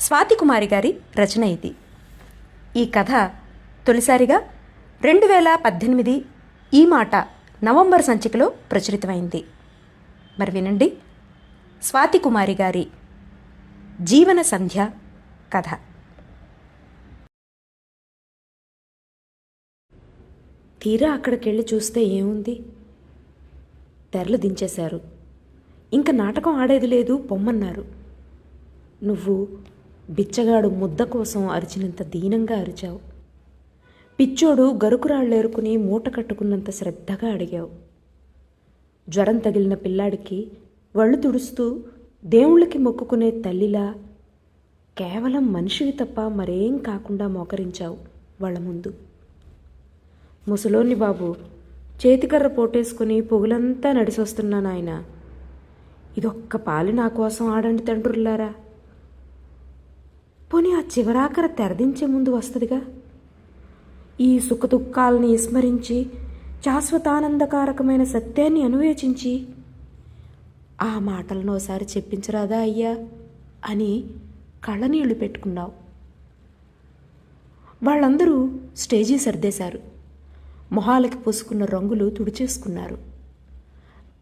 స్వాతి కుమారి గారి రచన ఇది. ఈ కథ తొలిసారిగా రెండు వేల పద్దెనిమిది ఈ మాట నవంబర్ సంచికలో ప్రచురితమైంది. మరి వినండి. స్వాతి కుమారి గారి జీవన సంధ్య కథ. తీరా అక్కడికెళ్ళి చూస్తే ఏముంది? తెరలు దించేశారు. ఇంక నాటకం ఆడేది లేదు పొమ్మన్నారు. నువ్వు బిచ్చగాడు ముద్ద కోసం అరిచినంత దీనంగా అరిచావు. పిచ్చోడు గరుకురాళ్ళేరుకుని మూట కట్టుకున్నంత శ్రద్ధగా అడిగావు. జ్వరం తగిలిన పిల్లాడికి వళ్ళు తుడుస్తూ దేవుళ్ళకి మొక్కుకునే తల్లిలా కేవలం మనిషివి తప్ప మరేం కాకుండా మోకరించావు వాళ్ళ ముందు. ముసలోని బాబు చేతికర్ర పోటేసుకుని పొగులంతా నడిసొస్తున్నాను ఆయన ఇదొక్క పాలు నా కోసం ఆడండి తండ్రులారా పోనీ ఆ చివరాకర తెరదించే ముందు వస్తుందిగా? ఈ సుఖదుఖాలని విస్మరించి శాశ్వతానందకారకమైన సత్యాన్ని అనువేచించి ఆ మాటలను ఒకసారి చెప్పించరాదా అయ్యా? అని కళ్ళనీళ్ళు పెట్టుకున్నావు. వాళ్ళందరూ స్టేజీ సర్దేశారు. మొహాలకి పూసుకున్న రంగులు తుడిచేసుకున్నారు.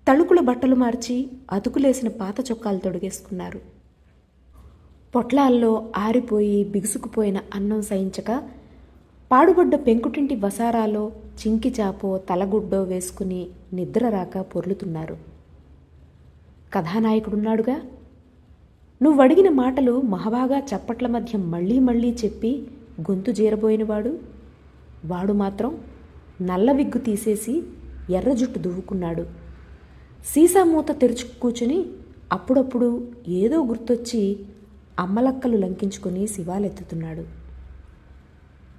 తళుకుల బట్టలు మార్చి అతుకులేసిన పాత చొక్కాలు తొడిగేసుకున్నారు. పొట్లాల్లో ఆరిపోయి బిగుసుకుపోయిన అన్నం సహించక పాడుబడ్డ పెంకుటింటి వసారాలో చింకిచాపో తలగుడ్డో వేసుకుని నిద్ర రాక పొర్లుతున్నారు. కథానాయకుడున్నాడుగా? నువ్వు అడిగిన మాటలు మహాబాగా చప్పట్ల మధ్య మళ్ళీ మళ్ళీ చెప్పి గొంతు జీరబోయినవాడు? వాడు మాత్రం నల్ల విగ్గు తీసేసి ఎర్ర జుట్టు దువ్వుకున్నాడు. సీసా మూత తెరుచు కూర్చుని అప్పుడప్పుడు ఏదో గుర్తొచ్చి అమ్మలక్కలు లంకించుకొని శివాలెత్తుతున్నాడు.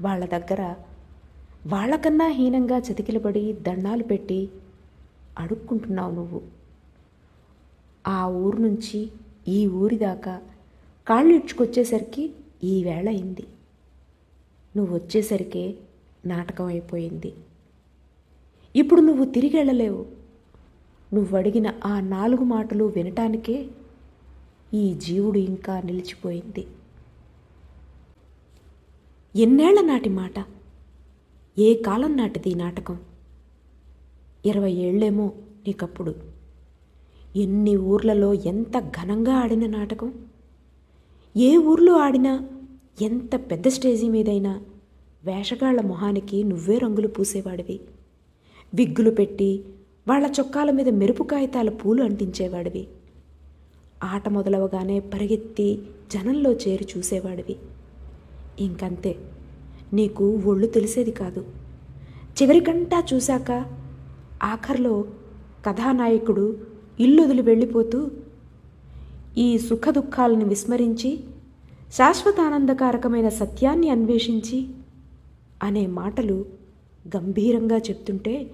వాళ్ళ దగ్గర వాళ్ళకన్నా హీనంగా చతికిలబడి దండాలు పెట్టి అడుక్కుంటున్నావు నువ్వు. ఆ ఊరు నుంచి ఈ ఊరి దాకా కాళ్ళు ఇడ్చుకొచ్చేసరికి ఈవేళ అయింది. నువ్వు వచ్చేసరికే నాటకం అయిపోయింది. ఇప్పుడు నువ్వు తిరిగి వెళ్ళలేవు. నువ్వు అడిగిన ఆ నాలుగు మాటలు వినటానికే ఈ జీవుడు ఇంకా నిలిచిపోయింది. ఎన్నేళ్ళ నాటి మాట? ఏ కాలం నాటిది ఈ నాటకం? ఇరవై ఏళ్ళేమో నీకప్పుడు. ఎన్ని ఊర్లలో ఎంత ఘనంగా ఆడిన నాటకం? ఏ ఊర్లో ఆడినా ఎంత పెద్ద స్టేజీ మీదైనా వేషగాళ్ళ మొహానికి నువ్వే రంగులు పూసేవాడివి. విగ్గులు పెట్టి వాళ్ళ చొక్కాల మీద మెరుపు కాగితాల పూలు అంటించేవాడివి. ఆట మొదలవగానే పరిగెత్తి జనంలో చేరి చూసేవాడివి. ఇంకంతే నీకు ఒళ్ళు తెలిసేది కాదు. చివరికంటా చూశాక ఆఖర్లో కథానాయకుడు ఇల్లు వదిలి వెళ్ళిపోతూ ఈ సుఖ దుఃఖాలను విస్మరించి శాశ్వతానందకారకమైన సత్యాన్ని అన్వేషించి అనే మాటలు గంభీరంగా చెప్తుంటే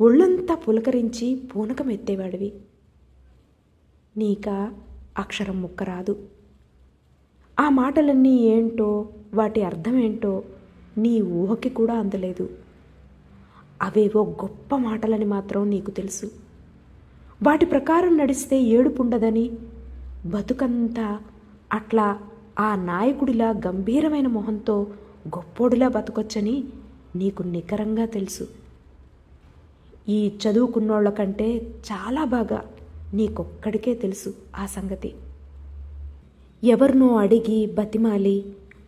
ఒళ్ళంతా పులకరించి పూనకం ఎత్తేవాడివి. నీకా అక్షరం ముక్క రాదు. ఆ మాటలన్నీ ఏంటో వాటి అర్థమేంటో నీ ఊహకి కూడా అందలేదు. అవేవో గొప్ప మాటలని మాత్రం నీకు తెలుసు. వాటి ప్రకారం నడిస్తే ఏడుపుండదని బతుకంతా అట్లా ఆ నాయకుడిలా గంభీరమైన మొహంతో గొప్పోడిలా బతకొచ్చని నీకు నికరంగా తెలుసు. ఈ చదువుకున్నోళ్ళ కంటే చాలా బాగా నీకొక్కడికే తెలుసు ఆ సంగతి. ఎవరినో అడిగి బతిమాలి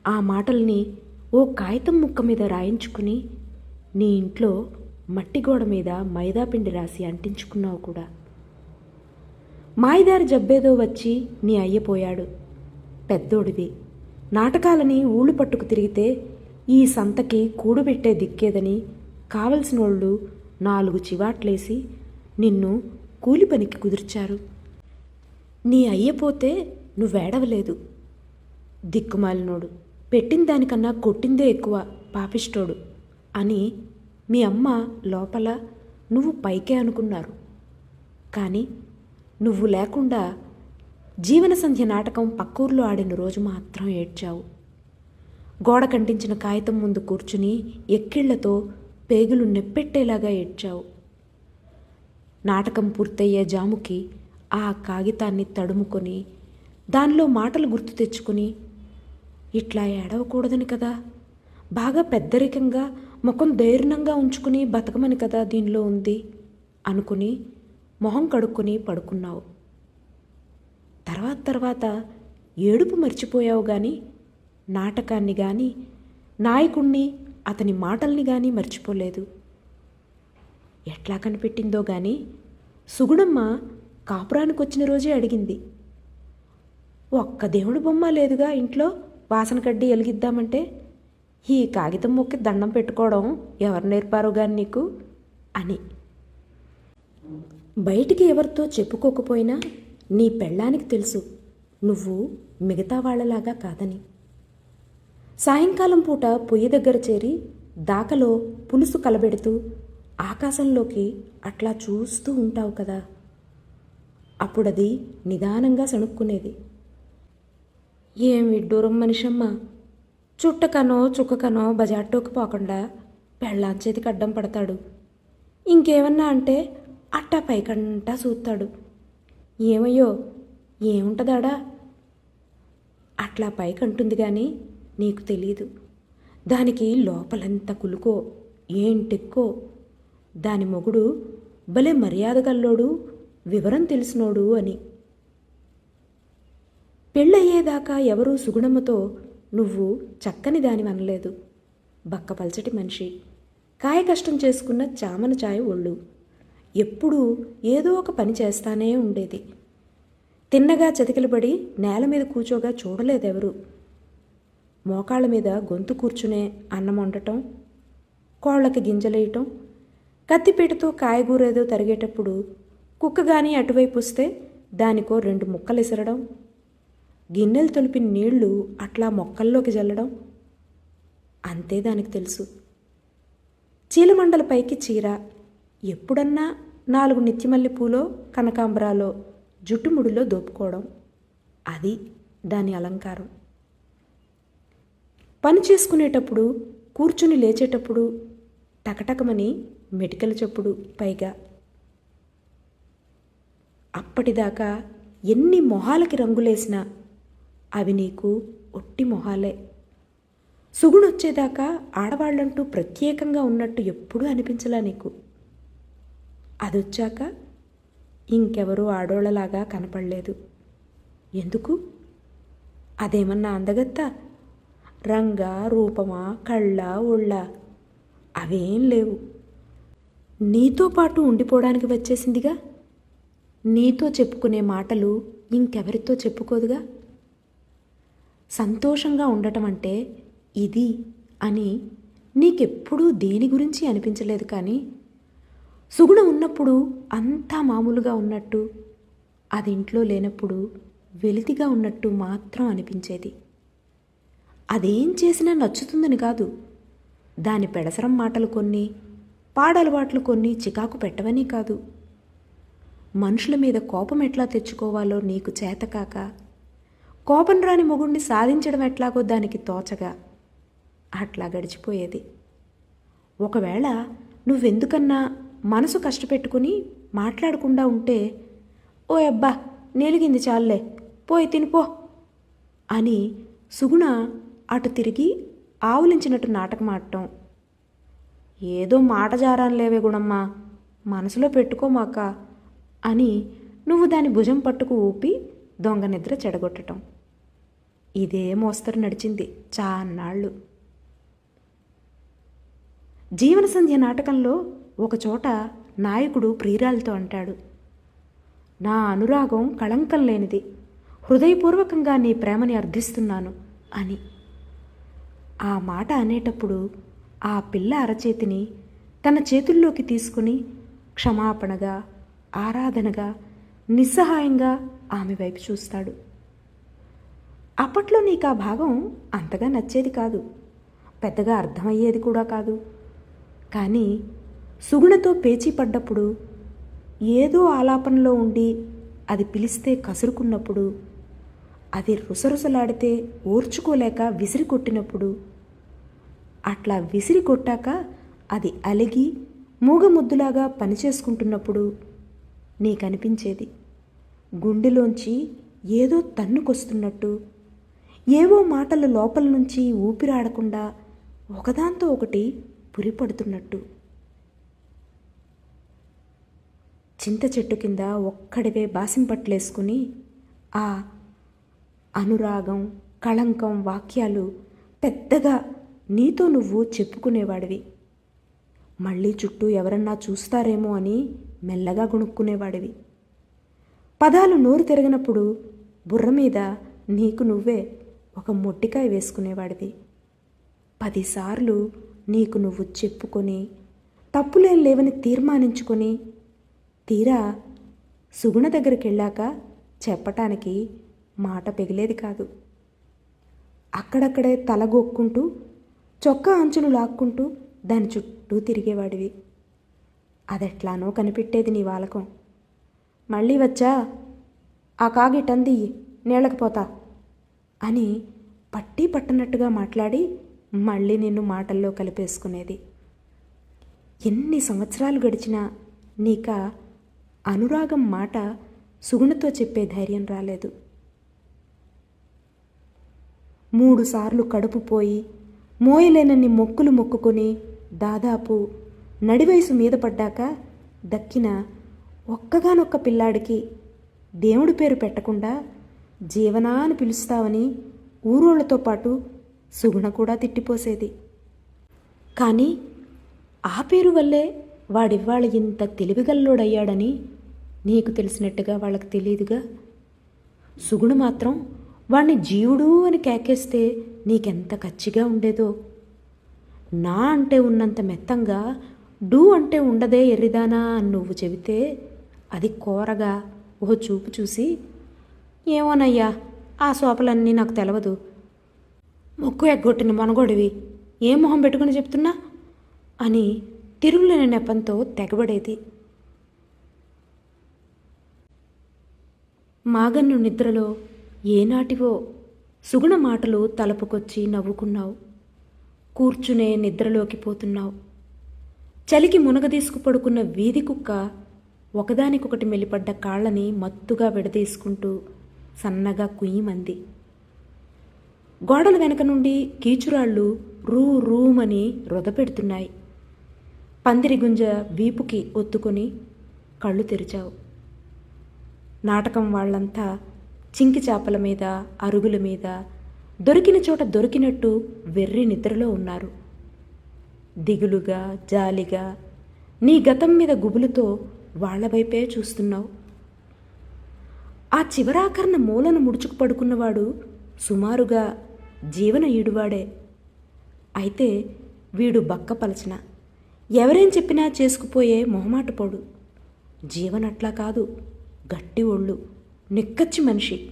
ఆ మాటల్ని ఓ కాగితం ముక్క మీద రాయించుకుని నీ ఇంట్లో మట్టి గోడ మీద మైదాపిండి రాసి అంటించుకున్నావు కూడా. మాయిదారి జబ్బేదో వచ్చి నీ అయ్యపోయాడు పెద్దోడివి నాటకాలని ఊళ్ళు పట్టుకు తిరిగితే ఈ సంతకి కూడుబెట్టే దిక్కేదని కావలసినోళ్ళు నాలుగు చివాట్లేసి నిన్ను కూలి పనికి కుదిర్చారు. నీ అయ్యపోతే నువ్వేడవలేదు దిక్కుమాలినోడు పెట్టిన దానికన్నా కొట్టిందే ఎక్కువ పాపిష్టోడు అని మీ అమ్మ లోపల నువ్వు పైకే అనుకున్నారు. కానీ నువ్వు లేకుండా జీవన సంధ్య నాటకం పక్కూర్లో ఆడిన రోజు మాత్రం ఏడ్చావు. గోడ కంటించిన కాగితం ముందు కూర్చుని ఎక్కిళ్ళతో పేగులు నెప్పెట్టేలాగా ఏడ్చావు. నాటకం పూర్తయ్యే జాముకి ఆ కాగితాన్ని తడుముకొని దానిలో మాటలు గుర్తు తెచ్చుకుని ఇట్లా ఏడవకూడదని కదా. బాగా పెద్దరికంగా ముఖం ధైర్యంగా ఉంచుకుని బతకమని కదా దీనిలో ఉంది అనుకుని మొహం కడుక్కొని పడుకున్నావు. తర్వాత తర్వాత ఏడుపు మర్చిపోయావు కానీ నాటకాన్ని కానీ నాయకుణ్ణి అతని మాటల్ని కానీ మర్చిపోలేదు. ఎట్లా కనిపెట్టిందో గాని సుగుణమ్మ కాపురానికి వచ్చిన రోజే అడిగింది. ఒక్క దేవుడి బొమ్మ లేదుగా ఇంట్లో వాసన కడ్డి ఎలిగిద్దామంటే? ఈ కాగితం మొక్కి దండం పెట్టుకోవడం ఎవరు నేర్పారో గాని నీకు? అని. బయటికి ఎవరితో చెప్పుకోకపోయినా నీ పెళ్ళానికి తెలుసు నువ్వు మిగతా వాళ్ళలాగా కాదని. సాయంకాలం పూట పొయ్యి దగ్గర చేరి దాకలో పులుసు కలబెడుతూ ఆకాశంలోకి అట్లా చూస్తూ ఉంటావు కదా. అప్పుడది నిదానంగా సణుక్కునేది. ఏం విడ్డూరం మనిషమ్మ. చుట్టకనో చుక్కకనో బజార్టోకి పోకుండా పెళ్ళాంచేతికి అడ్డం పడతాడు. ఇంకేమన్నా అంటే అట్టా పైకంటా చూస్తాడు. ఏమయ్యో ఏముంటుందాడా? అట్లా పైకంటుంది కానీ నీకు తెలియదు దానికి లోపలంత కులుకో ఏంటెక్కో దాని మొగుడు భలే మర్యాదగల్లోడు వివరం తెలిసినోడు అని. పెళ్ళయ్యేదాకా ఎవరూ సుగుణమ్మతో నువ్వు చక్కని దాని అనలేదు. బక్కపల్చటి మనిషి. కాయ కష్టం చేసుకున్న చామన చాయ ఒళ్ళు. ఎప్పుడూ ఏదో ఒక పని చేస్తానే ఉండేది. తిన్నగా చతికిలబడి నేల మీద కూర్చోగా చూడలేదెవరు. మోకాళ్ళ మీద గొంతు కూర్చునే అన్నం వండటం కోళ్ళకి గింజలేయటం కత్తిపీటతో కాయగూరేదో తరిగేటప్పుడు కుక్క గాని అటువైపు వస్తే దానికో రెండు ముక్కలు ఎసరడం గిన్నెలు తొలిపిన నీళ్ళు అట్లా మొక్కల్లోకి జల్లడం. అంతే దానికి తెలుసు. చీలమండల పైకి చీర. ఎప్పుడన్నా నాలుగు నిత్యమల్లి పూలో కనకాంబరాలో జుట్టుముడిలో దోపుకోవడం. అది దాని అలంకారం. పని చేసుకునేటప్పుడు కూర్చుని లేచేటప్పుడు టకటకమని మెటికల చప్పుడు పైగా. అప్పటిదాకా ఎన్ని మొహాలకి రంగులేసినా అవి నీకు ఒట్టి మొహాలే. సుగుణొచ్చేదాకా ఆడవాళ్ళంటూ ప్రత్యేకంగా ఉన్నట్టు ఎప్పుడూ అనిపించలా నీకు. అదొచ్చాక ఇంకెవరూ ఆడోళ్ళలాగా కనపడలేదు. ఎందుకు? అదేమన్నా అందగత్తా? రంగ రూపమా కళ్ళ ఒళ్ళ? అవేం లేవు. నీతో పాటు ఉండిపోవడానికి వచ్చేసిందిగా? నీతో చెప్పుకునే మాటలు ఇంకెవరితో చెప్పుకోదుగా? సంతోషంగా ఉండటం అంటే ఇది అని నీకెప్పుడూ దేని గురించి అనిపించలేదు కానీ సుగుణ ఉన్నప్పుడు అంతా మామూలుగా ఉన్నట్టు అది ఇంట్లో లేనప్పుడు వెలితిగా ఉన్నట్టు మాత్రం అనిపించేది. అదేం చేసినా నచ్చుతుందని కాదు. దాని పెడసరం మాటలు కొన్ని పాడలవాట్లు కొన్ని చికాకు పెట్టవని కాదు. మనుషుల మీద కోపం ఎట్లా తెచ్చుకోవాలో నీకు చేతకాక కోపం రాని మొగుణ్ణి సాధించడం ఎట్లాగో దానికి తోచగా అట్లా గడిచిపోయేది. ఒకవేళ నువ్వెందుకన్నా మనసు కష్టపెట్టుకుని మాట్లాడకుండా ఉంటే ఓ అబ్బా నెలిగింది చాలులే పోయి తినిపో అని సుగుణ అటు తిరిగి ఆవులించినట్టు నాటకం ఆడటం ఏదో మాట జారాన్లేవే గుణమ్మా. మనసులో పెట్టుకోమాక అని నువ్వు దాని భుజం పట్టుకు ఊపి దొంగ నిద్ర చెడగొట్టటం. ఇదే మోస్తరు నడిచింది చాన్నాళ్ళు. జీవన సంధ్య నాటకంలో ఒకచోట నాయకుడు ప్రియురాలతో అంటాడు. నా అనురాగం కళంకం లేనిది. హృదయపూర్వకంగా నీ ప్రేమని అర్థిస్తున్నాను అని. ఆ మాట అనేటప్పుడు ఆ పిల్ల అరచేతిని తన చేతుల్లోకి తీసుకుని క్షమాపణగా ఆరాధనగా నిస్సహాయంగా ఆమె వైపు చూస్తాడు. అప్పట్లో నీకు ఆ భాగం అంతగా నచ్చేది కాదు. పెద్దగా అర్థమయ్యేది కూడా కాదు. కానీ సుగుణతో పేచీ పడ్డప్పుడు ఏదో ఆలాపనలో ఉండి అది పిలిస్తే కసురుకున్నప్పుడు అది రుసరుసలాడితే ఓర్చుకోలేక విసిరి కొట్టినప్పుడు అట్లా విసిరి కొట్టాక అది అలిగి మూగముద్దులాగా పనిచేసుకుంటున్నప్పుడు నీకనిపించేది. గుండెలోంచి ఏదో తన్నుకొస్తున్నట్టు ఏవో మాటలు లోపల నుంచి ఊపిరాడకుండా ఒకదాంతో ఒకటి పురిపడుతున్నట్టు. చింత చెట్టు కింద ఒక్కడివే బాసింపట్లేసుకుని ఆ అనురాగం కళంకం వాక్యాలు పెద్దగా నీతో నువ్వు చెప్పుకునేవాడివి. మళ్ళీ చుట్టూ ఎవరన్నా చూస్తారేమో అని మెల్లగా గుణుక్కునేవాడివి. పదాలు నోరు తిరగనప్పుడు బుర్ర మీద నీకు నువ్వే ఒక మొట్టికాయ వేసుకునేవాడివి. పదిసార్లు నీకు నువ్వు చెప్పుకొని తప్పులేం లేవని తీర్మానించుకొని తీరా సుగుణ దగ్గరికి వెళ్ళాక చెప్పటానికి మాట పెగిలేది కాదు. అక్కడక్కడే తలగొక్కుంటూ చొక్కా అంచులు లాక్కుంటూ దాని చుట్టూ తిరిగేవాడివి. అదెట్లానో కనిపెట్టేది నీ వాలకం. మళ్ళీ వచ్చా? ఆ కాగిటంది నీళ్ళకపోతా అని పట్టి పట్టనట్టుగా మాట్లాడి మళ్ళీ నిన్ను మాటల్లో కలిపేసుకునేది. ఎన్ని సంవత్సరాలు గడిచినా నీక అనురాగం మాట సుగుణతో చెప్పే ధైర్యం రాలేదు. మూడుసార్లు కడుపు పోయి మోయలేనన్ని మొక్కులు మొక్కుకొని దాదాపు నడివయసు మీద పడ్డాక దక్కిన ఒక్కగానొక్క పిల్లాడికి దేవుడి పేరు పెట్టకుండా జీవనా అని పిలుస్తావని ఊరోళ్ళతో పాటు సుగుణ కూడా తిట్టిపోసేది. కానీ ఆ పేరు వల్లే వాడివ్వాళ ఇంత తెలివిగల్లోడయ్యాడని నీకు తెలిసినట్టుగా వాళ్ళకి తెలియదుగా సుగుణ మాత్రం వాణ్ణి జీవుడు అని కేకేస్తే నీకెంత కచ్చిగా ఉండేదో? నా అంటే ఉన్నంత మెత్తంగా డూ అంటే ఉండదే ఎర్రిదానా అని నువ్వు చెబితే అది కోరగా ఓ చూపు చూసి ఏమోనయ్యా ఆ సోపలన్నీ నాకు తెలవదు. మొక్కు ఎగ్గొట్టిన మనగోడివి ఏ మొహం పెట్టుకుని చెప్తున్నా? అని తిరుగులేని నెపంతో తెగబడేది. మాగన్ను నిద్రలో ఏనాటివో సుగుణ మాటలు తలపుకొచ్చి నవ్వుకున్నావు. కూర్చునే నిద్రలోకి పోతున్నావు. చలికి మునగదీసుకు పడుకున్న వీధి కుక్క ఒకదానికొకటి మెలిపడ్డ కాళ్ళని మత్తుగా విడదీసుకుంటూ సన్నగా కుయ్యమంది. గోడల వెనక నుండి కీచురాళ్ళు రూ రూమని రొదపెడుతున్నాయి. పందిరి గుంజ వీపుకి ఒత్తుకొని కళ్ళు తెరిచావు. నాటకం వాళ్ళంతా చింకి చేపల మీద అరుగుల మీద దొరికిన చోట దొరికినట్టు వెర్రి నిద్రలో ఉన్నారు. దిగులుగా జాలిగా నీ గతం మీద గుబులుతో వాళ్ళ వైపే చూస్తున్నావు. ఆ చివరాకరణ మూలను ముడుచుకు పడుకున్నవాడు సుమారుగా జీవన ఈడువాడే అయితే వీడు బక్కపలచన ఎవరేం చెప్పినా చేసుకుపోయే మొహమాటపోడు. జీవనట్లా కాదు గట్టి ఒళ్ళు నిక్కచ్చి మనిషి.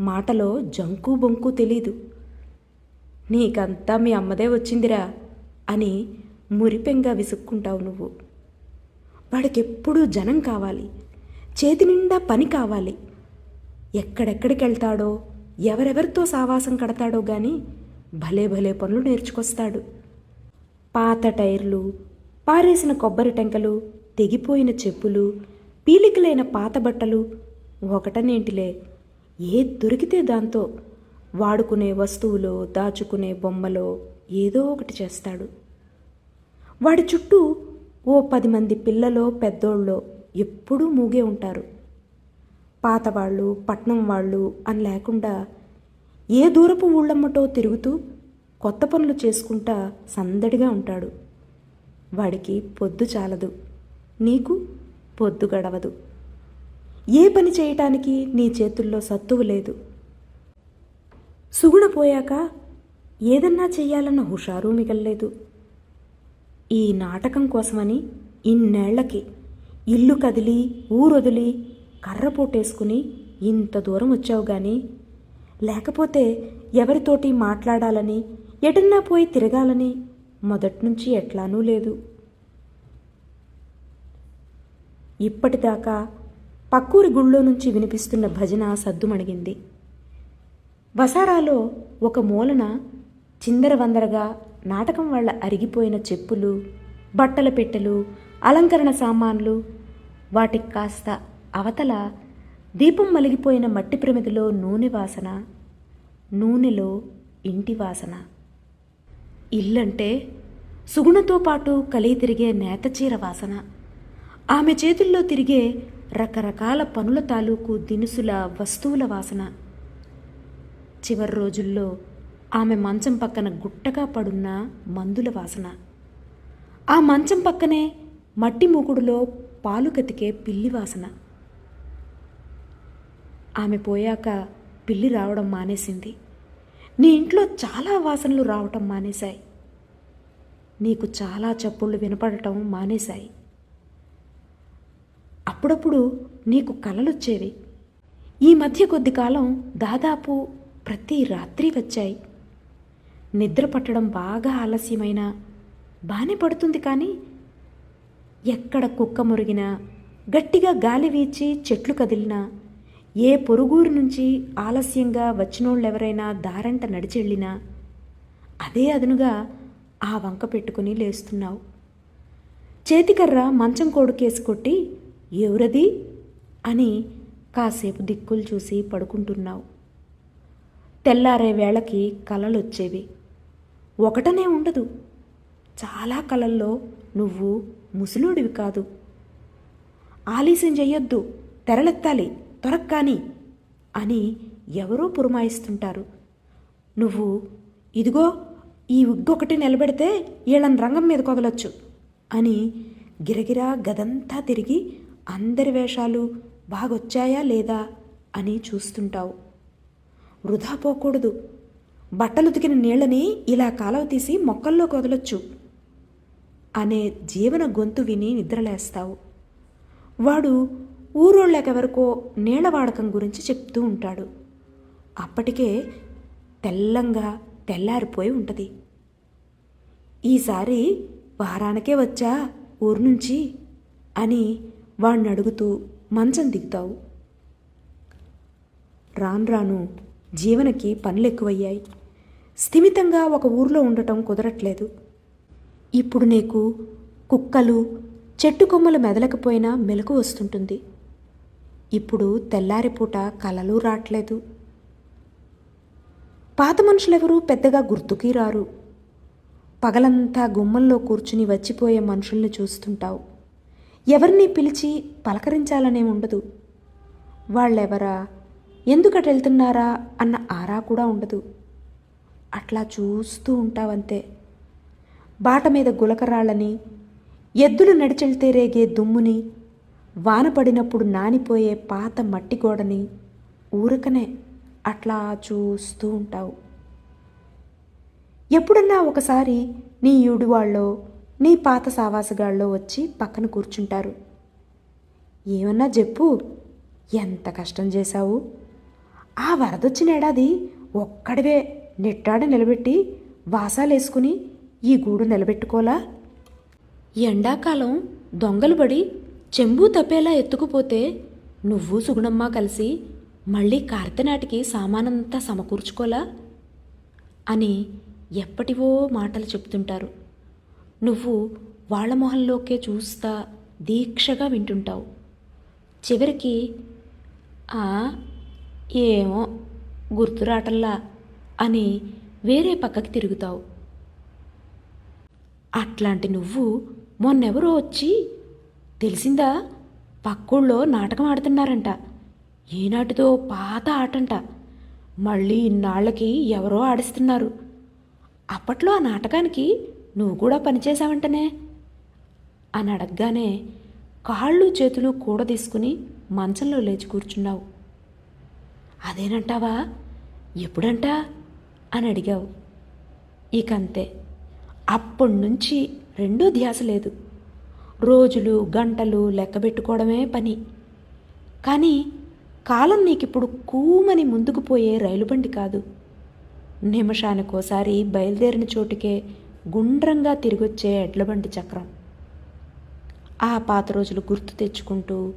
మాటలో జంకు బొంకు తెలీదు. నీకంతా మీ అమ్మదే వచ్చిందిరా అని మురిపెంగా విసుక్కుంటావు నువ్వు. వాడికెప్పుడూ జనం కావాలి. చేతి నిండా పని కావాలి. ఎక్కడెక్కడికి వెళ్తాడో ఎవరెవరితో సావాసం కడతాడో గాని భలే భలే పనులు నేర్చుకొస్తాడు. పాత టైర్లు పారేసిన కొబ్బరి టెంకలు తెగిపోయిన చెప్పులు పీలికలైన పాత బట్టలు ఒకటనేంటిలే ఏ దొరికితే దాంతో. వాడుకునే వస్తువులో దాచుకునే బొమ్మలో ఏదో ఒకటి చేస్తాడు. వాడి చుట్టూ ఓ పది మంది పిల్లలో పెద్దోళ్ళో ఎప్పుడూ మూగే ఉంటారు. పాతవాళ్ళు పట్నం వాళ్ళు అని లేకుండా ఏ దూరపు ఊళ్ళమ్మటో తిరుగుతూ కొత్త పనులు చేసుకుంటా సందడిగా ఉంటాడు. వాడికి పొద్దు చాలదు. నీకు పొద్దు గడవదు. ఏ పని చేయటానికి నీ చేతుల్లో సత్తువు లేదు. సుగుణ పోయాక ఏదన్నా చెయ్యాలన్న హుషారు మిగల్లేదు. ఈ నాటకం కోసమని ఇన్నేళ్ళకి ఇల్లు కదిలి ఊరొదిలి కర్రపోటేసుకుని ఇంత దూరం వచ్చావు గాని లేకపోతే ఎవరితోటి మాట్లాడాలని ఎటన్నా పోయి తిరగాలని మొదట్నుంచి ఎట్లానూ లేదు. ఇప్పటిదాకా పక్కూరి గుళ్ళో నుంచి వినిపిస్తున్న భజన సద్దుమణిగింది. వసారాలో ఒక మూలన చిందరవందరగా నాటకం వల్ల అరిగిపోయిన చెప్పులు బట్టల పెట్టెలు అలంకరణ సామాన్లు వాటికి కాస్త అవతల దీపం మలిగిపోయిన మట్టి ప్రమిదిలో నూనె వాసన నూనెలో ఇంటి వాసన. ఇల్లంటే సుగుణతో పాటు కలిగి తిరిగే నేతచీర వాసన. ఆమె చేతుల్లో తిరిగే రకరకాల పనుల తాలూకు దినుసుల వస్తువుల వాసన. చివరి రోజుల్లో ఆమె మంచం పక్కన గుట్టగా పడున్న మందుల వాసన. ఆ మంచం పక్కనే మట్టి మూకుడులో పాలు కతికే పిల్లి వాసన. ఆమె పోయాక పిల్లి రావడం మానేసింది. నీ ఇంట్లో చాలా వాసనలు రావటం మానేశాయి. నీకు చాలా చప్పుళ్ళు వినపడటం మానేశాయి. అప్పుడప్పుడు నీకు కలలొచ్చేవి. ఈ మధ్య కొద్ది కాలం దాదాపు ప్రతి రాత్రి వచ్చాయి. నిద్ర పట్టడం బాగా ఆలస్యమైనా బానే పడుతుంది కానీ ఎక్కడ కుక్క మురిగినా గట్టిగా గాలి వీచి చెట్లు కదిలినా ఏ పొరుగురు నుంచి ఆలస్యంగా వచ్చినోళ్ళెవరైనా దారంట నడిచెళ్ళినా అదే అదునుగా ఆ వంక పెట్టుకుని లేస్తున్నావు. చేతికర్ర మంచం కోడుకేసి కొట్టి ఎవరది అని కాసేపు దిక్కులు చూసి పడుకుంటున్నావు. తెల్లారే వేళకి కలలొచ్చేవి. ఒకటనే ఉండదు. చాలా కలల్లో నువ్వు ముసలోడివి కాదు. ఆలస్యం చెయ్యొద్దు. తెరలెత్తాలి. త్వరక్కాని అని ఎవరో పురమాయిస్తుంటారు. నువ్వు ఇదిగో ఈ ఉగ్గొకటి నిలబెడితే వీళ్ళని రంగం మీద కొదలొచ్చు అని గిరగిరా గదంతా తిరిగి అందరి వేషాలు బాగొచ్చాయా లేదా అని చూస్తుంటావు. వృధా పోకూడదు. బట్టలు ఉతికిన నీళ్ళని ఇలా కాలవ తీసి మొక్కల్లో కొదలొచ్చు అనే జీవన గొంతు విని నిద్రలేస్తావు. వాడు ఊరోళ్ళకెవరికో నీళ్ళ వాడకం గురించి చెప్తూ ఉంటాడు. అప్పటికే తెల్లంగా తెల్లారిపోయి ఉంటుంది. ఈసారి వారానికే వచ్చా ఊరు నుంచి అని వాణ్ణి అడుగుతూ మంచం దిగుతావు. రాను రాను జీవనకి పనులు ఎక్కువయ్యాయి స్థిమితంగా ఒక ఊర్లో ఉండటం కుదరట్లేదు. ఇప్పుడు నీకు కుక్కలు చెట్టు కొమ్మలు మెదలకపోయినా మెలకు వస్తుంటుంది. ఇప్పుడు తెల్లారిపూట కలలు రావట్లేదు పాత మనుషులెవరూ పెద్దగా గుర్తుకి రారు. పగలంతా గుమ్మల్లో కూర్చుని వచ్చిపోయే మనుషుల్ని చూస్తుంటావు. ఎవరిని పిలిచి పలకరించాలనే ఉండదు. వాళ్ళెవరా? ఎందుకట వెళ్తున్నారా? అన్న ఆరా కూడా ఉండదు. అట్లా చూస్తూ ఉంటావంతే. బాట మీద గులకరాళ్ళని ఎద్దులు నడిచెళ్తే రేగే దుమ్ముని వాన పడినప్పుడు నానిపోయే పాత మట్టి గోడని ఊరకనే అట్లా చూస్తూ ఉంటావు. ఎప్పుడన్నా ఒకసారి నీ ఈడువాళ్ళో నీ పాత సావాసగాళ్ళో వచ్చి పక్కన కూర్చుంటారు. ఏమన్నా చెప్పు. ఎంత కష్టం చేశావు. ఆ వరదొచ్చిన ఏడాది ఒక్కడివే నెట్టాడ నిలబెట్టి వాసాలేసుకుని ఈ గూడు నిలబెట్టుకోలా. ఎండాకాలం దొంగలు పడి చెంబు తప్పేలా ఎత్తుకుపోతే నువ్వు సుగుణమ్మ కలిసి మళ్ళీ కార్తెనాటికి సామానంతా సమకూర్చుకోలా అని ఎప్పటివో మాటలు చెప్తుంటారు. నువ్వు వాళ్ళ మొహంలోకే చూస్తా దీక్షగా వింటుంటావు. చివరికి "ఆ, ఏమో గుర్తురాటల్లా అని వేరే పక్కకి తిరుగుతావు. అట్లాంటి నువ్వు మొన్నెవరో వచ్చి తెలిసిందా? పక్కూళ్ళో నాటకం ఆడుతున్నారంట. ఈనాటితో పాత ఆటంట. మళ్ళీ ఇన్నాళ్ళకి ఎవరో ఆడిస్తున్నారు. అప్పట్లో ఆ నాటకానికి నువ్వు కూడా పనిచేసావంటనే అని అడగగానే కాళ్ళు చేతులు కూడ తీసుకుని మంచంలో లేచి కూర్చున్నావు. అదేనంటావా? ఎప్పుడంటా? అని అడిగావు. ఇకంతే. అప్పటి నుంచి రెండో ధ్యాస లేదు. రోజులు గంటలు లెక్క పెట్టుకోవడమే పని. కానీ కాలం నీకిప్పుడు కూమని ముందుకు పోయే రైలు బండి కాదు. నిమిషానికోసారి బయలుదేరిన చోటుకే గుండ్రంగా తిరిగొచ్చే ఎడ్లబండి చక్రం. ఆ పాత రోజులు గుర్తు తెచ్చుకుంటూ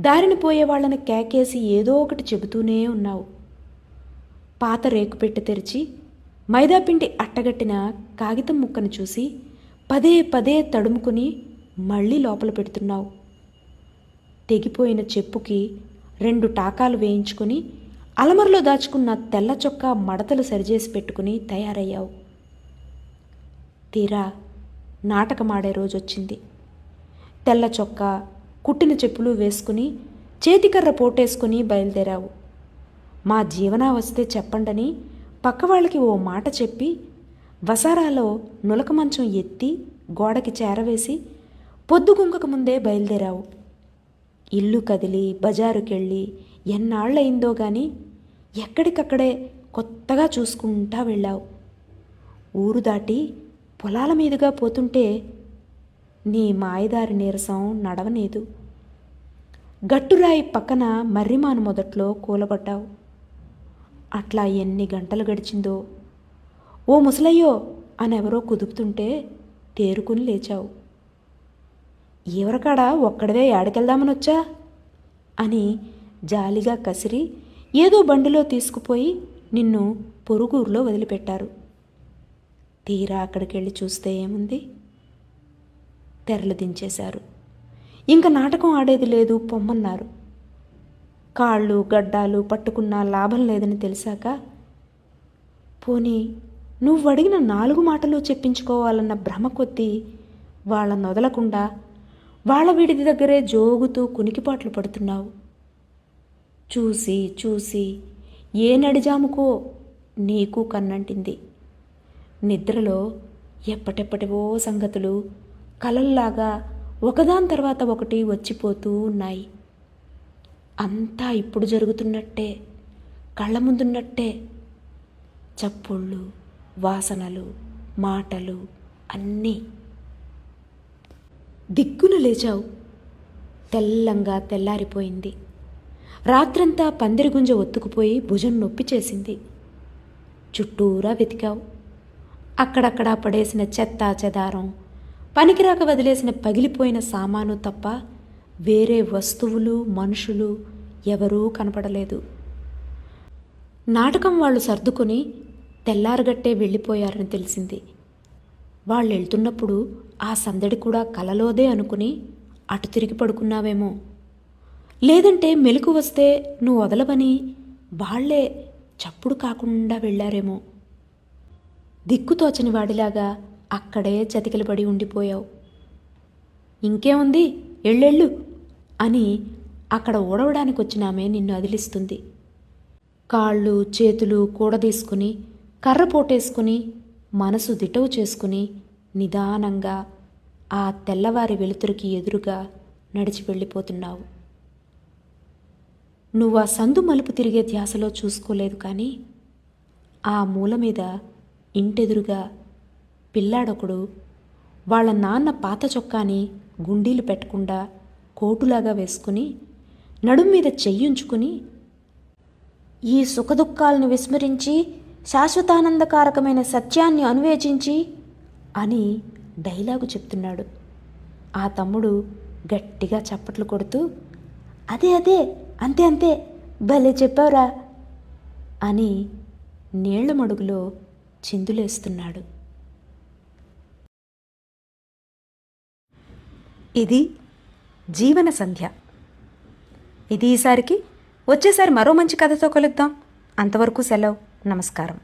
దారిన పోయే వాళ్ళని కేకేసి ఏదో ఒకటి చెబుతూనే ఉన్నావు. పాత రేకు పెట్టి తెరిచి మైదాపిండి అట్టగట్టిన కాగితం ముక్కను చూసి పదే పదే తడుముకుని మళ్ళీ లోపల పెడుతున్నావు. తెగిపోయిన చెప్పుకి రెండు టాకాలు వేయించుకుని అలమరలో దాచుకున్న తెల్ల చొక్కా మడతలు సరిచేసి పెట్టుకుని తయారయ్యావు. తీరా నాటకమాడే రోజొచ్చింది. తెల్ల చొక్కా కుట్టిన చెప్పులు వేసుకుని చేతికర్ర పోటేసుకుని బయలుదేరావు. మా జీవనా వస్తే చెప్పండని పక్క వాళ్ళకి ఓ మాట చెప్పి వసారాలో నులక మంచం ఎత్తి గోడకి చేరవేసి పొద్దుగుంకక ముందే బయలుదేరావు. ఇల్లు కదిలి బజారుకెళ్ళి ఎన్నాళ్ళయిందో గాని ఎక్కడికక్కడే కొత్తగా చూసుకుంటా వెళ్ళావు. ఊరు దాటి పొలాల మీదుగా పోతుంటే నీ మాయదారి నీరసం నడవనేదు. గట్టురాయి పక్కన మర్రిమాను మొదట్లో కూలబడ్డావు అట్లా ఎన్ని గంటలు గడిచిందో. ఓ ముసలయ్యో అని ఎవరో కుదుపుతుంటే తేరుకుని లేచావు. ఎవరికాడ ఒక్కడవే ఏడకెళ్దామని వచ్చా అని జాలిగా కసిరి ఏదో బండిలో తీసుకుపోయి నిన్ను పొరుగురులో వదిలిపెట్టారు. తీరా అక్కడికి వెళ్ళి చూస్తే ఏముంది? తెరలు దించేశారు. ఇంకా నాటకం ఆడేది లేదు పొమ్మన్నారు. కాళ్ళు గడ్డాలు పట్టుకున్న లాభం లేదని తెలిసాక పోనీ నువ్వు అడిగిన నాలుగు మాటలు చెప్పించుకోవాలన్న భ్రమ కొద్దీ వాళ్ళ నొదలకుండా వాళ్ళ వీడిది దగ్గరే జోగుతూ కునికిపాట్లు పడుతున్నావు. చూసి చూసి ఏ నడిజాముకో నీకు కన్నంటింది. నిద్రలో ఎప్పటెప్పటివో సంగతులు కలల్లాగా ఒకదాని తర్వాత ఒకటి వచ్చిపోతూ ఉన్నాయి. అంతా ఇప్పుడు జరుగుతున్నట్టే కళ్ళ ముందున్నట్టే. చప్పుళ్ళు వాసనలు మాటలు అన్నీ. దిగ్గున లేచావు. తెల్లంగా తెల్లారిపోయింది. రాత్రంతా పందిరిగుంజ ఒత్తుకుపోయి భుజం నొప్పి చేసింది. చుట్టూరా వెతికావు. అక్కడక్కడా పడేసిన చెత్త చెదారం పనికిరాక వదిలేసిన పగిలిపోయిన సామాను తప్ప వేరే వస్తువులు మనుషులు ఎవరూ కనపడలేదు. నాటకం వాళ్ళు సర్దుకుని తెల్లారగట్టే వెళ్ళిపోయారని తెలిసింది. వాళ్ళు వెళ్తున్నప్పుడు ఆ సందడి కూడా కలలోదే అనుకుని అటు తిరిగి పడుకున్నావేమో. లేదంటే మెలకు వస్తే నువ్వు వదలవని వాళ్ళే చప్పుడు కాకుండా వెళ్ళారేమో. దిక్కుతోచని వాడిలాగా అక్కడే చతికిలబడి ఉండిపోయావు. ఇంకేముంది? ఎళ్ళెళ్ళు అని అక్కడ ఓడవడానికి వచ్చినామే నిన్ను అదిలిస్తుంది. కాళ్ళు చేతులు కూడదీసుకుని కర్ర పోటేసుకుని మనసు దిటవు చేసుకుని నిదానంగా ఆ తెల్లవారి వెలుతురికి ఎదురుగా నడిచి వెళ్ళిపోతున్నావు. నువ్వు ఆ సందు మలుపు తిరిగే ధ్యాసలో చూసుకోలేదు కానీ ఆ మూల మీద ఇంటెదురుగా పిల్లాడొకడు వాళ్ళ నాన్న పాత చొక్కాని గుండీలు పెట్టకుండా కోటులాగా వేసుకుని నడుం మీద చెయ్యుంచుకుని ఈ సుఖదుఖాలను విస్మరించి శాశ్వతానందకారకమైన సత్యాన్ని అన్వేషించి అని డైలాగు చెప్తున్నాడు. ఆ తమ్ముడు గట్టిగా చప్పట్లు కొడుతూ అదే అదే అంతే అంతే భలే చెప్పావురా అని నీళ్ళ మడుగులో చిందులేస్తున్నాడు. ఇది జీవన సంధ్య. ఇది ఈసారికి వచ్చేసారి మరో మంచి కథతో కలుద్దాం. అంతవరకు సెలవు. నమస్కారం.